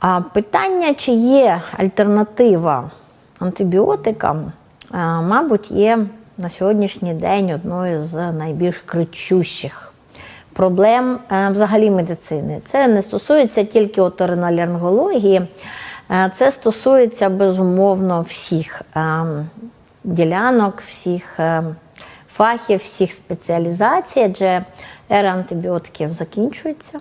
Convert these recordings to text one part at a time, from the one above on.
А питання, чи є альтернатива антибіотикам, мабуть, є на сьогоднішній день одною з найбільш кричущих проблем е, взагалі медицини. Це не стосується тільки оториноларингології, е, це стосується безумовно всіх е, ділянок, всіх фахів, всіх спеціалізацій, адже ера антибіотиків закінчується.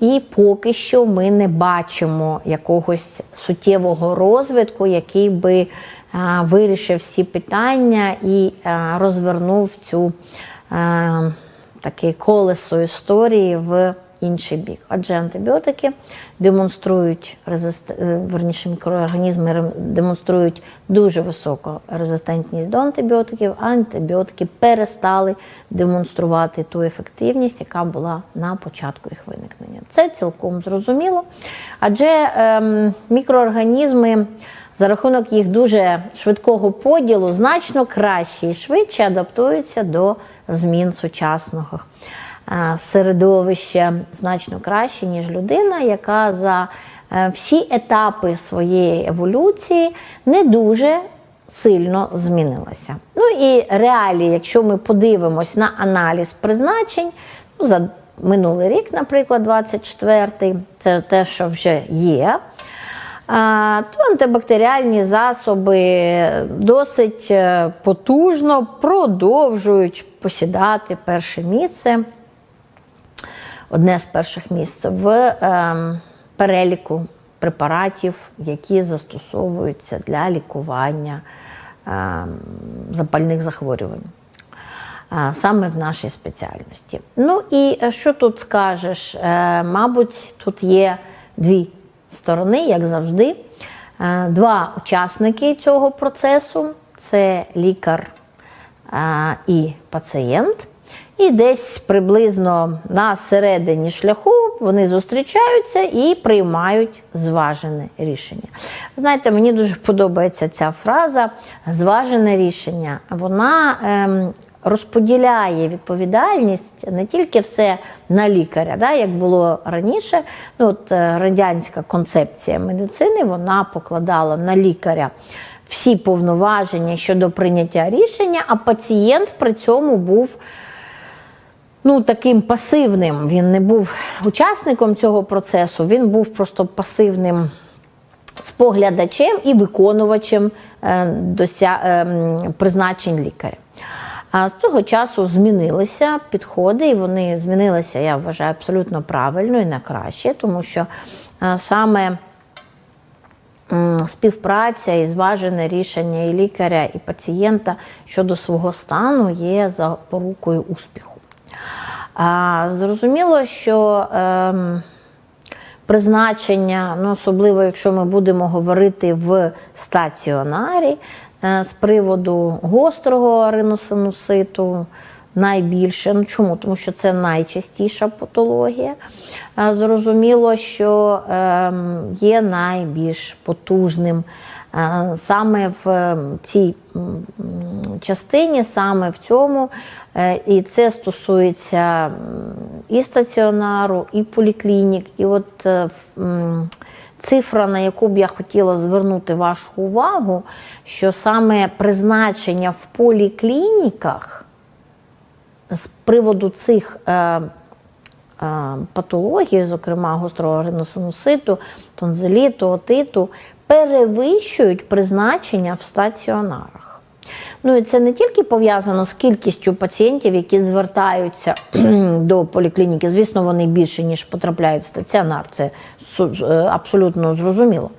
І поки що ми не бачимо якогось суттєвого розвитку, який би а, вирішив всі питання і а, розвернув цю а, таке колесо історії в інший бік. Адже антибіотики демонструють резист... е, верніше, мікроорганізми демонструють дуже високу резистентність до антибіотиків, а антибіотики перестали демонструвати ту ефективність, яка була на початку їх виникнення. Це цілком зрозуміло. Адже ем, мікроорганізми за рахунок їх дуже швидкого поділу значно краще і швидше адаптуються до змін сучасного е, середовища значно краще, ніж людина, яка за е, всі етапи своєї еволюції не дуже сильно змінилася. Ну і реалії, якщо ми подивимось на аналіз призначень, ну, за минулий рік, наприклад, 24-й, це те, що вже є. То антибактеріальні засоби досить е, потужно продовжують посідати перше місце, одне з перших місць в ем, переліку препаратів, які застосовуються для лікування ем, запальних захворювань. Саме в нашій спеціальності. Ну і е, що тут скажеш? Е, Мабуть, тут є дві сторони, як завжди. Е, Два учасники цього процесу це лікар е, і пацієнт. І десь приблизно на середині шляху вони зустрічаються і приймають зважене рішення. Знаєте, мені дуже подобається ця фраза зважене рішення. Вона ем, розподіляє відповідальність не тільки все на лікаря, да, як було раніше. Ну, от, е, радянська концепція медицини вона покладала на лікаря всі повноваження щодо прийняття рішення, а пацієнт при цьому був ну, таким пасивним. Він не був учасником цього процесу, він був просто пасивним споглядачем і виконувачем е, дося... е, призначень лікаря. А з того часу змінилися підходи, і вони змінилися, я вважаю, абсолютно правильно і на краще, тому що е, саме співпраця і зважене рішення і лікаря, і пацієнта щодо свого стану є запорукою успіху. Зрозуміло, що ем, призначення, ну, особливо якщо ми будемо говорити в стаціонарі е, з приводу гострого риносинуситу, найбільше. Ну чому? Тому що це найчастіша патологія. Е, Зрозуміло, що ем, є найбільш потужним. Е, Саме в цій частині, саме в цьому, е, і це стосується і стаціонару, і поліклінік. І от е, цифра, на яку б я хотіла звернути вашу увагу, що саме призначення в поліклініках з приводу цих патологій, зокрема гострого риносинуситу, тонзиліту, отиту, перевищують призначення в стаціонарах. Ну і це не тільки пов'язано з кількістю пацієнтів, які звертаються до поліклініки. Звісно, вони більше, ніж потрапляють в стаціонар, це е, абсолютно зрозуміло.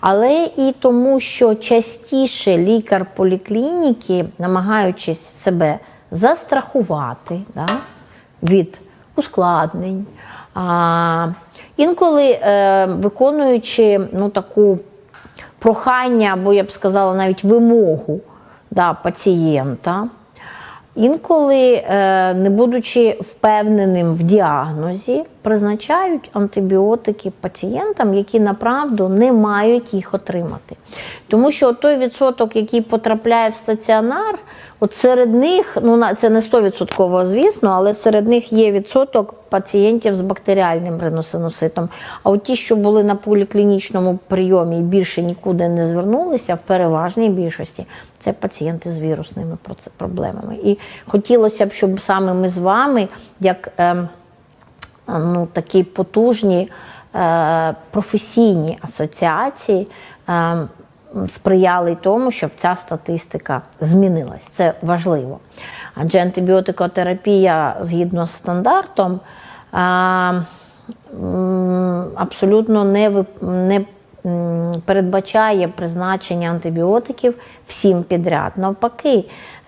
Але і тому, що частіше лікар поліклініки, намагаючись себе застрахувати да, від ускладнень, а, інколи е, виконуючи ну, таку прохання, або я б сказала, навіть вимогу да, пацієнта, інколи, е, не будучи впевненим в діагнозі, призначають антибіотики пацієнтам, які направду не мають їх отримати. Тому що той відсоток, який потрапляє в стаціонар, от серед них, ну це не 100%, звісно, але серед них є відсоток пацієнтів з бактеріальним риносинуситом. А от ті, що були на поліклінічному прийомі і більше нікуди не звернулися, в переважній більшості це пацієнти з вірусними проблемами. І хотілося б, щоб саме ми з вами, як ем, ну, такі потужні е, професійні асоціації е, сприяли тому, щоб ця статистика змінилась. Це важливо. Адже антибіотикотерапія згідно з стандартом е, абсолютно не, не передбачає призначення антибіотиків всім підряд. Навпаки,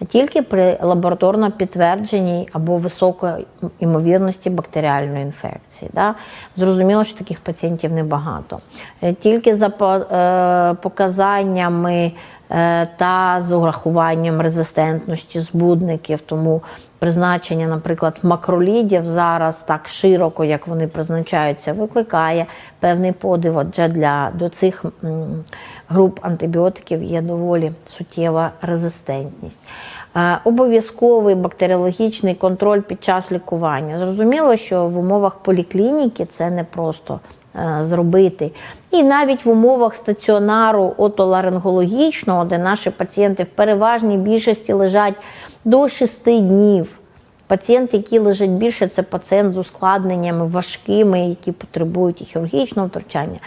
тільки при лабораторно підтвердженій або високої ймовірності бактеріальної інфекції. Да? Зрозуміло, що таких пацієнтів небагато. Е, Тільки за е, показаннями е, та з урахуванням резистентності збудників, тому призначення, наприклад, макролідів зараз так широко, як вони призначаються, викликає певний подив. Адже для до цих груп антибіотиків є доволі суттєва резистентність. Е, Обов'язковий бактеріологічний контроль під час лікування. Зрозуміло, що в умовах поліклініки це не просто зробити. І навіть в умовах стаціонару отоларингологічного, де наші пацієнти в переважній більшості лежать до 6 днів. Пацієнт, який лежить більше, це пацієнт з ускладненнями важкими, які потребують і хірургічного втручання.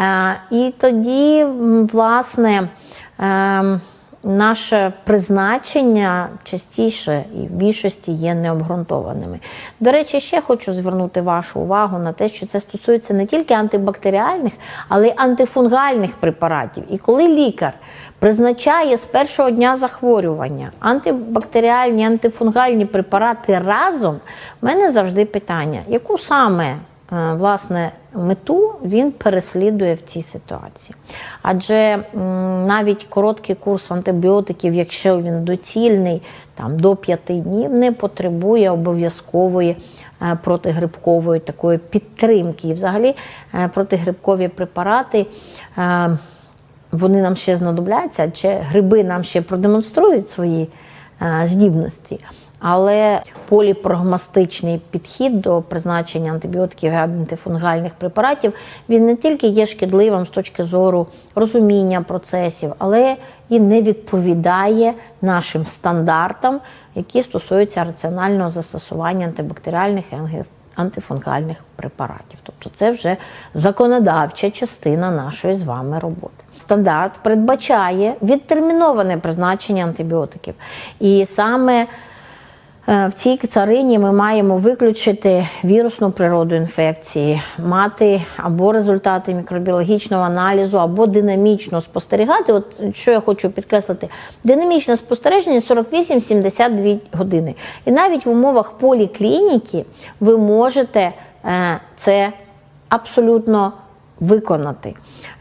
Е, І тоді, власне, ем, наше призначення частіше і в більшості є необґрунтованими. До речі, ще хочу звернути вашу увагу на те, що це стосується не тільки антибактеріальних, але й антифунгальних препаратів. І коли лікар призначає з першого дня захворювання антибактеріальні, антифунгальні препарати разом, в мене завжди питання, яку саме власне мету він переслідує в цій ситуації. Адже навіть короткий курс антибіотиків, якщо він доцільний там, до 5 днів, не потребує обов'язкової е, протигрибкової такої підтримки. І взагалі е, протигрибкові препарати. е, вони нам ще знадобляться, адже гриби нам ще продемонструють свої е, здібності. Але поліпрогмастичний підхід до призначення антибіотиків і антифунгальних препаратів він не тільки є шкідливим з точки зору розуміння процесів, але і не відповідає нашим стандартам, які стосуються раціонального застосування антибактеріальних і антифунгальних препаратів. Тобто це вже законодавча частина нашої з вами роботи. Стандарт передбачає відтерміноване призначення антибіотиків. І саме в цій царині ми маємо виключити вірусну природу інфекції, мати або результати мікробіологічного аналізу, або динамічно спостерігати. От що я хочу підкреслити: динамічне спостереження 48-72 години. І навіть в умовах поліклініки ви можете е, це абсолютно виконати.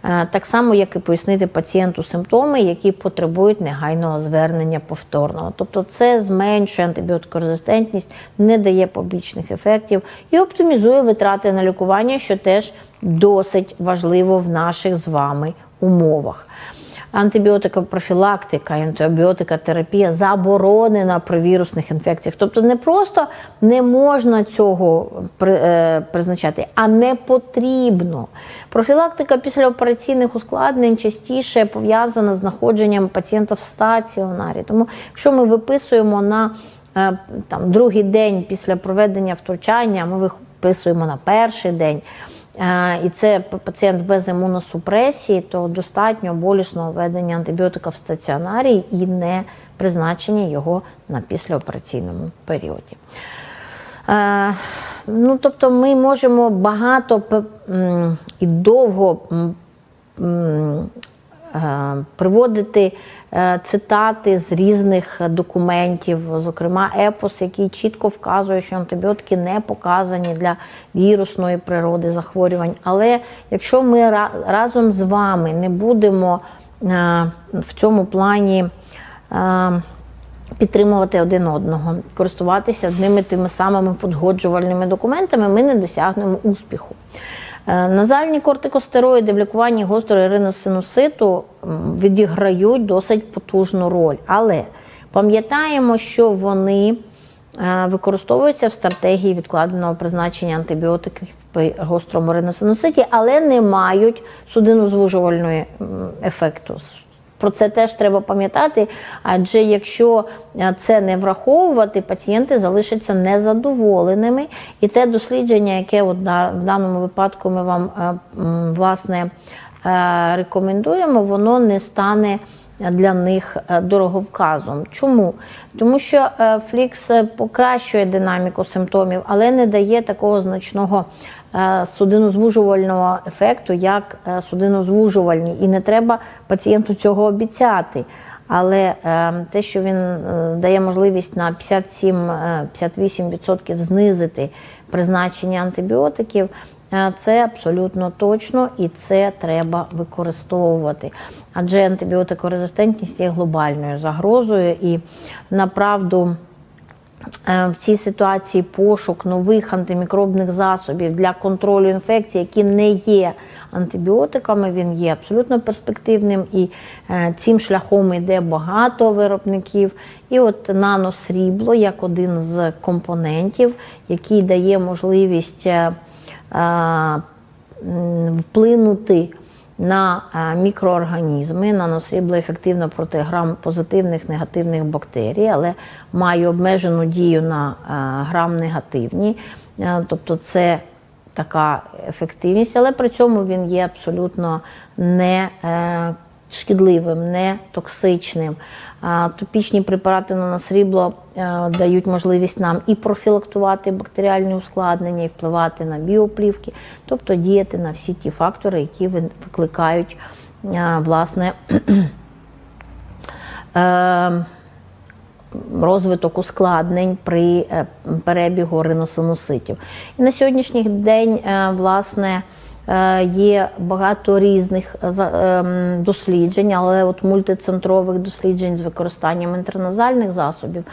Е, Так само, як і пояснити пацієнту симптоми, які потребують негайного звернення повторного. Тобто це зменшує антибіотикорезистентність, не дає побічних ефектів і оптимізує витрати на лікування, що теж досить важливо в наших з вами умовах. Антибіотикопрофілактика, антибіотикотерапія заборонена при вірусних інфекціях. Тобто не просто не можна цього е, призначати, а не потрібно. Профілактика післяопераційних ускладнень частіше пов'язана з знаходженням пацієнта в стаціонарі. Тому, якщо ми виписуємо на е, там, другий день після проведення втручання, ми виписуємо на перший день. І це пацієнт без імуносупресії, то достатньо болісного введення антибіотика в стаціонарі і не призначення його на післяопераційному періоді. Ну, тобто ми можемо багато і довго приводити е, цитати з різних документів, зокрема епос, який чітко вказує, що антибіотики не показані для вірусної природи захворювань. Але якщо ми разом з вами не будемо е, в цьому плані е, підтримувати один одного, користуватися одними тими самими погоджувальними документами, ми не досягнемо успіху. Е, Назальні кортикостероїди в лікуванні гострої риносинуситу відіграють досить потужну роль. Але пам'ятаємо, що вони е, використовуються в стратегії відкладеного призначення антибіотиків при гострому риносинуситі, але не мають судинозвужувального ефекту. Про це теж треба пам'ятати, адже якщо е, це не враховувати, пацієнти залишаться незадоволеними. І те дослідження, яке от в даному випадку ми вам е, власне е, рекомендуємо, воно не стане для них е, дороговказом. Чому? Тому що е, флікс е, покращує динаміку симптомів, але не дає такого значного судинозвужувального ефекту, як судинозвужувальні. І не треба пацієнту цього обіцяти. Але те, що він дає можливість на 57-58% знизити призначення антибіотиків, це абсолютно точно і це треба використовувати. Адже антибіотикорезистентність є глобальною загрозою і направду. Е, В цій ситуації пошук нових антимікробних засобів для контролю інфекцій, які не є антибіотиками, він є абсолютно перспективним і е, цим шляхом йде багато виробників. І от наносрібло як один з компонентів, який дає можливість е, вплинути на мікроорганізми, на носрібло ефективно проти грам позитивних негативних бактерій, але має обмежену дію на е, грам негативні. Е, Тобто це така ефективність, але при цьому він є абсолютно не е, шкідливим, не токсичним. Топічні препарати на срібло е, дають можливість нам і профілактувати бактеріальні ускладнення, і впливати на біоплівки, тобто діяти на всі ті фактори, які викликають е, власне. е, розвиток ускладнень при перебігу риносинуситів. І на сьогоднішній день, власне, є багато різних е, ем, досліджень, але от мультицентрових досліджень з використанням інтерназальних засобів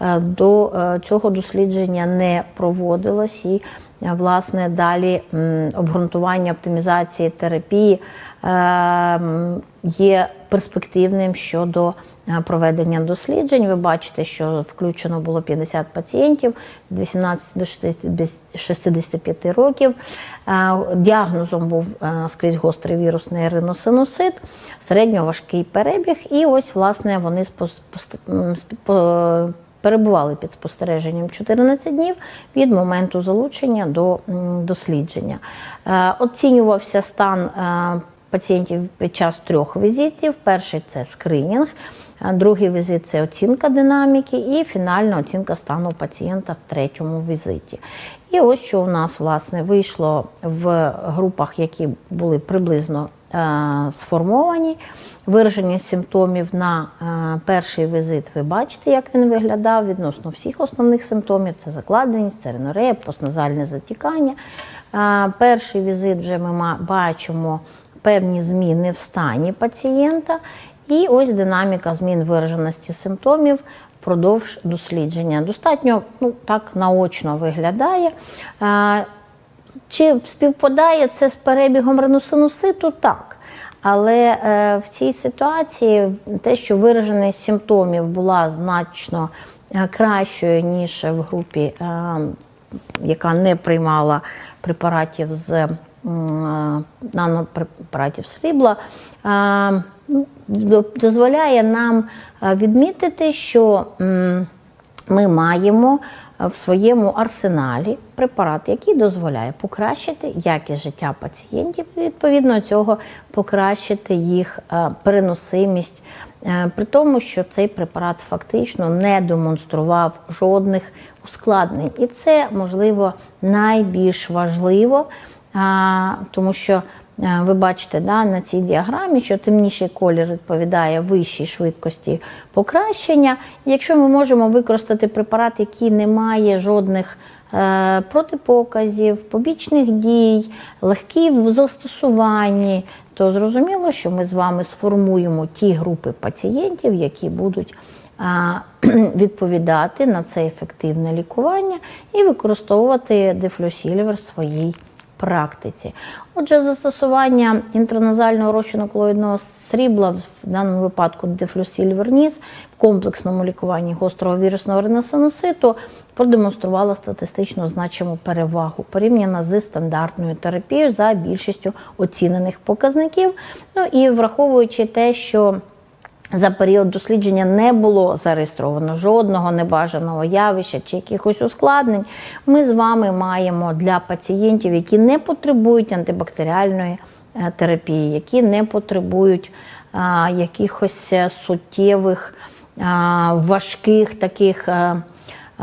е, до е, цього дослідження не проводилось. І е, власне далі обґрунтування оптимізації терапії е, є перспективним щодо е, проведення досліджень. Ви бачите, що включено було 50 пацієнтів від 18 до 65 років. Е, Діагнозом був е, скрізь гострий вірусний риносинусит, середньоважкий перебіг, і ось власне вони перебували під спостереженням 14 днів від моменту залучення до дослідження. Оцінювався стан пацієнтів під час трьох візитів. Перший це скринінг, другий візит це оцінка динаміки, і фінальна оцінка стану пацієнта в третьому візиті. І ось що у нас власне вийшло в групах, які були приблизно е, сформовані. Вираження симптомів на е, перший візит ви бачите, як він виглядав відносно всіх основних симптомів: це закладеність, це ринорея, постназальне затікання. Е, перший візит вже ми бачимо певні зміни в стані пацієнта, і ось динаміка змін вираженості симптомів впродовж дослідження. Достатньо ну, так наочно виглядає. Чи співпадає це з перебігом риносинуситу? Так. Але е, в цій ситуації те, що вираженість симптомів була значно е, кращою, ніж в групі, е, яка не приймала препаратів з нанопрепаратів срібла, ну, до- дозволяє нам відмітити, що ми маємо в своєму арсеналі препарат, який дозволяє покращити якість життя пацієнтів, відповідно цього покращити їх переносимість, е, при тому, що цей препарат фактично не демонстрував жодних ускладнень. І це можливо найбільш важливо, тому що е, ви бачите да, на цій діаграмі, що темніший колір відповідає вищій швидкості покращення. Якщо ми можемо використати препарат, який не має жодних е, протипоказів, побічних дій, легкий в застосуванні, то зрозуміло, що ми з вами сформуємо ті групи пацієнтів, які будуть відповідати на це ефективне лікування і використовувати дефлюсільвер в своїй практиці. Отже, застосування інтраназального розчину колоїдного срібла, в даному випадку дефлюсільверніс, в комплексному лікуванні гострого вірусного риносинуситу продемонструвала статистично значиму перевагу порівняно з стандартною терапією за більшістю оцінених показників. Ну і враховуючи те, що за період дослідження не було зареєстровано жодного небажаного явища чи якихось ускладнень. Ми з вами маємо для пацієнтів, які не потребують антибактеріальної е, терапії, які не потребують а, якихось е, суттєвих а, важких таких. е, е,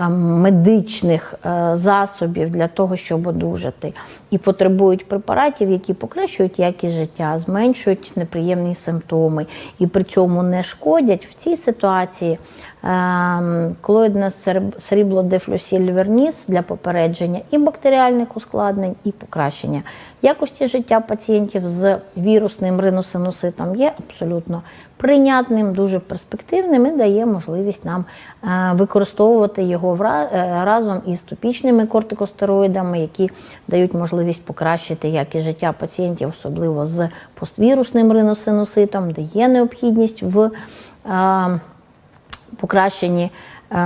медичних е, засобів для того, щоб одужати, і потребують препаратів, які покращують якість життя, зменшують неприємні симптоми і при цьому не шкодять в цій ситуації. е, Колоїдне срібло дефлюсільверніс для попередження і бактеріальних ускладнень, і покращення якості життя пацієнтів з вірусним риносинуситом є абсолютно прийнятним, дуже перспективним і дає можливість нам е, використовувати його е, разом із топічними кортикостероїдами, які дають можливість покращити якість життя пацієнтів, особливо з поствірусним риносинуситом, де є необхідність в е, покращенні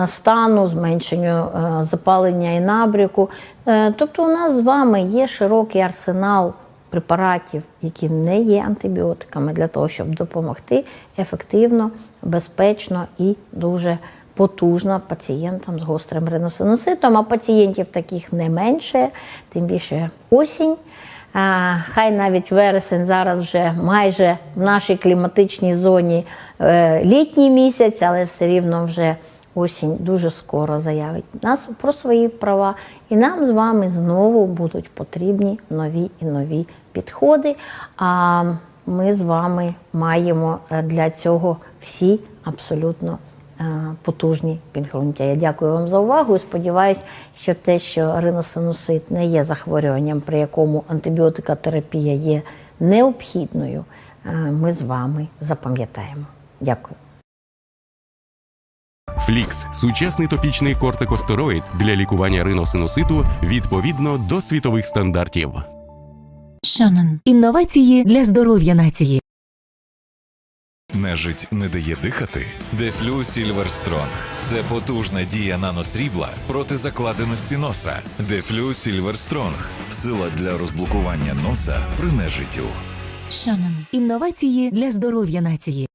стану, зменшенню запалення і набряку. Е, Тобто, у нас з вами є широкий арсенал препаратів, які не є антибіотиками, для того, щоб допомогти ефективно, безпечно і дуже потужно пацієнтам з гострим риносинуситом. А пацієнтів таких не менше, тим більше осінь. Хай навіть вересень зараз вже майже в нашій кліматичній зоні е, літній місяць, але все рівно вже осінь дуже скоро заявить нас про свої права, і нам з вами знову будуть потрібні нові і нові підходи. А ми з вами маємо е, для цього всі абсолютно е, потужні підґрунтя. Я дякую вам за увагу і сподіваюся, що те, що риносинусит не є захворюванням, при якому антибіотикотерапія є необхідною, е, ми з вами запам'ятаємо. Дякую. Флікс сучасний топічний кортикостероїд для лікування риносинуситу відповідно до світових стандартів. Шанан. Інновації для здоров'я нації. Нежить не дає дихати. Дефлю Сільверстронг це потужна дія наносрібла проти закладеності носа. Дефлю Сільверстронг сила для розблокування носа при нежиттю. Шанан. Інновації для здоров'я нації.